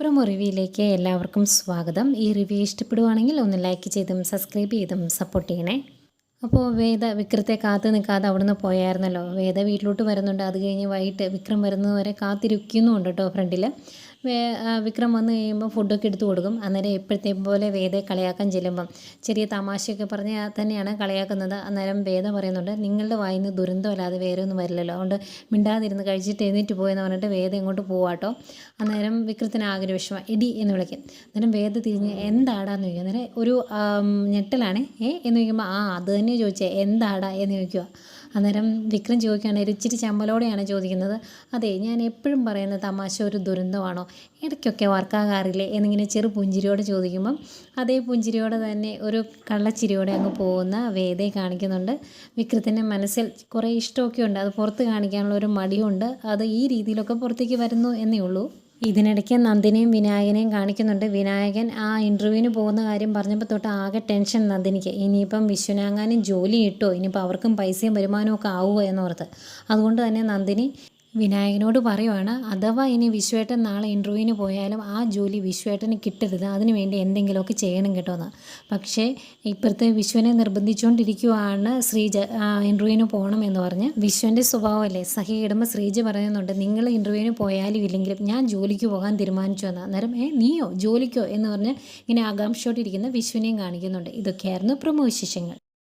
Promo റിവ്യൂയിലേക്ക് എല്ലാവർക്കും സ്വാഗതം. ഈ റിവ്യൂ ഇഷ്ടപ്പെടുവാണെങ്കിൽ ഒന്ന് ലൈക്ക് ചെയ്തും സബ്സ്ക്രൈബ് ചെയ്തും സപ്പോർട്ട് ചെയ്യണേ. അപ്പോൾ വേദ വിക്രത്തെ കാത്തു നിൽക്കാതെ അവിടുന്ന് പോയായിരുന്നല്ലോ. വേദ വീട്ടിലോട്ട് വരുന്നുണ്ട്. അത് കഴിഞ്ഞ് വൈകിട്ട് വിക്രം വരുന്നത് വരെ കാത്തിരിക്കുന്നുണ്ട് കേട്ടോ ഫ്രണ്ടിൽ വിക്രം വന്നു കഴിയുമ്പോൾ ഫുഡൊക്കെ എടുത്തു കൊടുക്കും. അന്നേരം എപ്പോഴത്തെയും പോലെ വേദയെ കളിയാക്കാൻ ചെല്ലുമ്പം ചെറിയ തമാശയൊക്കെ പറഞ്ഞ് തന്നെയാണ് കളിയാക്കുന്നത്. അന്നേരം വേദ പറയുന്നുണ്ട് നിങ്ങളുടെ വായിൽ നിന്ന് ദുരന്തമല്ലാതെ വേറെ ഒന്നും വരില്ലല്ലോ. അതുകൊണ്ട് മിണ്ടാതിരുന്ന് കഴിച്ചിട്ട് എഴുന്നേറ്റ് പോയെന്ന് പറഞ്ഞിട്ട് വേദ ഇങ്ങോട്ട് പോവാട്ടോ അന്നേരം വിക്രത്തിന് ആഗ്രഹ വിഷമം. ഇടി എന്ന് വിളിക്കും. അന്നേരം വേദ തിരിഞ്ഞ് എന്താടാന്ന് ചോദിക്കും? അന്നേരം ഒരു ഞെട്ടലാണ്. ഏ? എന്ന് ചോദിക്കുമ്പോൾ ആ അത് തന്നെ ചോദിച്ചേ. എന്താടാ? എന്ന് ചോദിക്കുക അന്നേരം വിക്രം ചോദിക്കുകയാണ് ഇച്ചിരി ചമ്മലോടെയാണ് ചോദിക്കുന്നത്. അതെ ഞാൻ എപ്പോഴും പറയുന്ന തമാശ ഒരു ദുരന്തമാണോ? ഇടയ്ക്കൊക്കെ വർക്കാകാറില്ലേ? എന്നിങ്ങനെ ചെറു പുഞ്ചിരിയോടെ ചോദിക്കുമ്പം അതേ പുഞ്ചിരിയോടെ തന്നെ ഒരു കള്ളച്ചിരിയോടെ അങ്ങ് പോകുന്ന വേദയെ കാണിക്കുന്നുണ്ട്. വിക്രത്തിന്റെ മനസ്സിൽ കുറേ ഇഷ്ടമൊക്കെ ഉണ്ട്. അത് പുറത്ത് കാണിക്കാനുള്ള ഒരു മടിയുണ്ട്. അത് ഈ രീതിയിലൊക്കെ പുറത്തേക്ക് വരുന്നു എന്നേ ഉള്ളൂ. ഇതിനിടയ്ക്ക് നന്ദിനെയും വിനായകനെയും കാണിക്കുന്നുണ്ട്. വിനായകൻ ആ ഇന്റർവ്യൂവിന് പോകുന്ന കാര്യം പറഞ്ഞപ്പോൾ തൊട്ട് ആകെ ടെൻഷൻ നന്ദിനിക്ക്. ഇനിയിപ്പം വിശ്വനാങ്ങാനും ജോലി കിട്ടുമോ ഇനിയിപ്പോൾ അവർക്കും പൈസയും വരുമാനവും ഒക്കെ ആവുമോ എന്നോർത്ത് അതുകൊണ്ട് തന്നെ നന്ദിനി വിനായകനോട് പറയുവാണ് അഥവാ ഇനി വിശ്വേട്ടൻ നാളെ ഇന്റർവ്യൂവിന് പോയാലും ആ ജോലി വിശ്വേട്ടന് കിട്ടരുത് അതിന് വേണ്ടി എന്തെങ്കിലുമൊക്കെ ചെയ്യണം കേട്ടോ എന്ന് പക്ഷേ ഇപ്പോഴത്തെ വിശ്വനെ നിർബന്ധിച്ചുകൊണ്ടിരിക്കുവാണ് ശ്രീജ ഇന്റർവ്യൂവിന് പോകണം എന്ന് പറഞ്ഞ്. വിശ്വന്റെ സ്വഭാവമല്ലേ? സഹി ഇടുമ്പോൾ ശ്രീജ പറയുന്നുണ്ട് നിങ്ങൾ ഇന്റർവ്യൂവിന് പോയാലും ഇല്ലെങ്കിലും ഞാൻ ജോലിക്ക് പോകാൻ തീരുമാനിച്ചു എന്ന്. അന്നേരം ഏ നീയോ? ജോലിക്കോ? എന്ന് പറഞ്ഞ് ഇങ്ങനെ ആകാംക്ഷയോട്ടിരിക്കുന്ന വിശ്വനെയും കാണിക്കുന്നുണ്ട്. ഇതൊക്കെയായിരുന്നു പ്രമോ വിശേഷങ്ങൾ